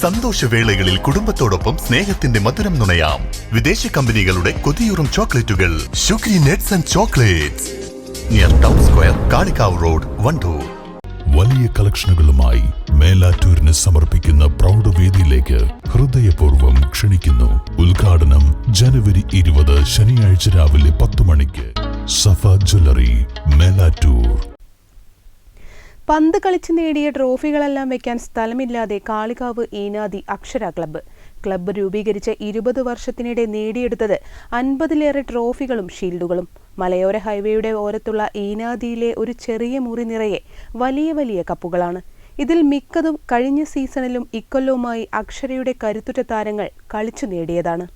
സന്തോഷവേളകളിൽ കുടുംബത്തോടൊപ്പം സ്നേഹത്തിന്റെ മധുരം നുണയാം. വിദേശ കമ്പനികളുടെ കൊതിയൂറും ചോക്ലേറ്റുകൾ. Shukri nuts and chocolates. Near town square Kalikavu road Wandoor. വലിയ കളക്ഷനുകളുമായി മേലാറ്റൂരിന് സമർപ്പിക്കുന്ന പ്രൗഢവേദിയിലേക്ക് ഹൃദയപൂർവം ക്ഷണിക്കുന്നു. ഉദ്ഘാടനം ജനുവരി ഇരുപത് ശനിയാഴ്ച രാവിലെ പത്ത് മണിക്ക്. സഫ ജ്വല്ലറി മേലാറ്റൂർ. പന്ത് കളിച്ച് നേടിയ ട്രോഫികളെല്ലാം വെക്കാൻ സ്ഥലമില്ലാതെ കാളികാവ് ഈനാദി അക്ഷര ക്ലബ്ബ്. ക്ലബ്ബ് രൂപീകരിച്ച ഇരുപത് വർഷത്തിനിടെ നേടിയെടുത്തത് അൻപതിലേറെ ട്രോഫികളും ഷീൽഡുകളും. മലയോര ഹൈവേയുടെ ഓരത്തുള്ള ഈനാദിയിലെ ഒരു ചെറിയ മുറി നിറയെ വലിയ വലിയ കപ്പുകളാണ്. ഇതിൽ മിക്കതും കഴിഞ്ഞ സീസണിലും ഇക്കൊല്ലവുമായി അക്ഷരയുടെ കരുത്തുറ്റ താരങ്ങൾ കളിച്ചു നേടിയതാണ്.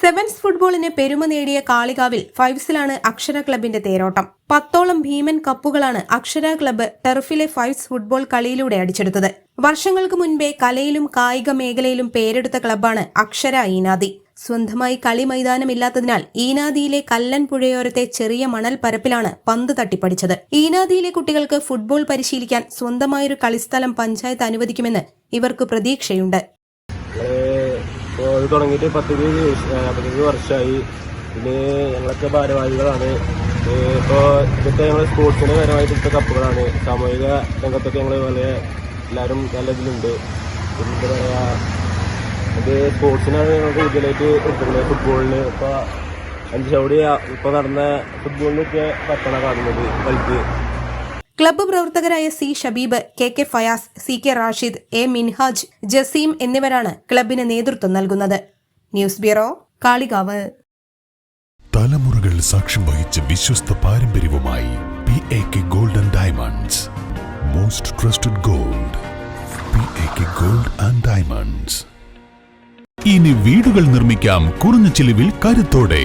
സെവൻസ് ഫുട്ബോളിന് പെരുമ നേടിയ കാളികാവിൽ ഫൈവ്സിലാണ് അക്ഷര ക്ലബിന്റെ തേരോട്ടം. പത്തോളം ഭീമൻ കപ്പുകളാണ് അക്ഷര ക്ലബ്ബ് ടെർഫിലെ ഫൈവ്സ് ഫുട്ബോൾ കളിയിലൂടെ അടിച്ചെടുത്തത്. വർഷങ്ങൾക്ക് മുൻപേ കലയിലും കായിക മേഖലയിലും പേരെടുത്ത ക്ലബ്ബാണ് അക്ഷര ഈനാദി. സ്വന്തമായി കളി മൈതാനമില്ലാത്തതിനാൽ ഈനാദിയിലെ കല്ലൻ പുഴയോരത്തെ ചെറിയ മണൽ പരപ്പിലാണ് പന്ത് തട്ടിപ്പടിച്ചത്. ഈനാദിയിലെ കുട്ടികൾക്ക് ഫുട്ബോൾ പരിശീലിക്കാൻ സ്വന്തമായൊരു കളിസ്ഥലം പഞ്ചായത്ത് അനുവദിക്കുമെന്ന് ഇവർക്ക് പ്രതീക്ഷയുണ്ട്. ഇപ്പോൾ ഇത് തുടങ്ങിയിട്ട് പത്തിരുപത് പത്തിരുപത് വർഷമായി. പിന്നെ ഞങ്ങളൊക്കെ ഭാരവാഹികളാണ്. ഇപ്പോൾ ഇതൊക്കെ ഞങ്ങൾ സ്പോർട്സിന് പരമായിട്ട് കപ്പുകളാണ്. സാമൂഹിക രംഗത്തൊക്കെ ഞങ്ങൾ വളരെ എല്ലാവരും നല്ല ഇതിലുണ്ട്. പിന്നെ എന്താ പറയുക ഇത് സ്പോർട്സിനാണ് ഞങ്ങൾ കൂടുതലായിട്ട് എടുക്കുന്നത് ഫുട്ബോളിന് ഇപ്പോൾ അഞ്ച് ചവിടി ഇപ്പോൾ നടന്ന ഫുട്ബോളിനൊക്കെ പത്തണ കാണുന്നത്? കളിക്ക് ക്ലബ്ബ് പ്രവർത്തകരായ C Shabeeb K K Fayas C K Rashid A Minhaj Jaseem എന്നിവരാണ് ക്ലബിന് നേതൃത്വം നൽകുന്നത്. News bureau Kalikavu. തലമുറകൾ സാക്ഷ്യം വഹിച്ച വിശ്വസ്ത പാരമ്പര്യവുമായി P A K golden diamonds most trusted gold P A K gold and diamonds ഇനി വീടുകൾ നിർമ്മിക്കാം കുറഞ്ഞ ചിലവിൽ കരുത്തോടെ.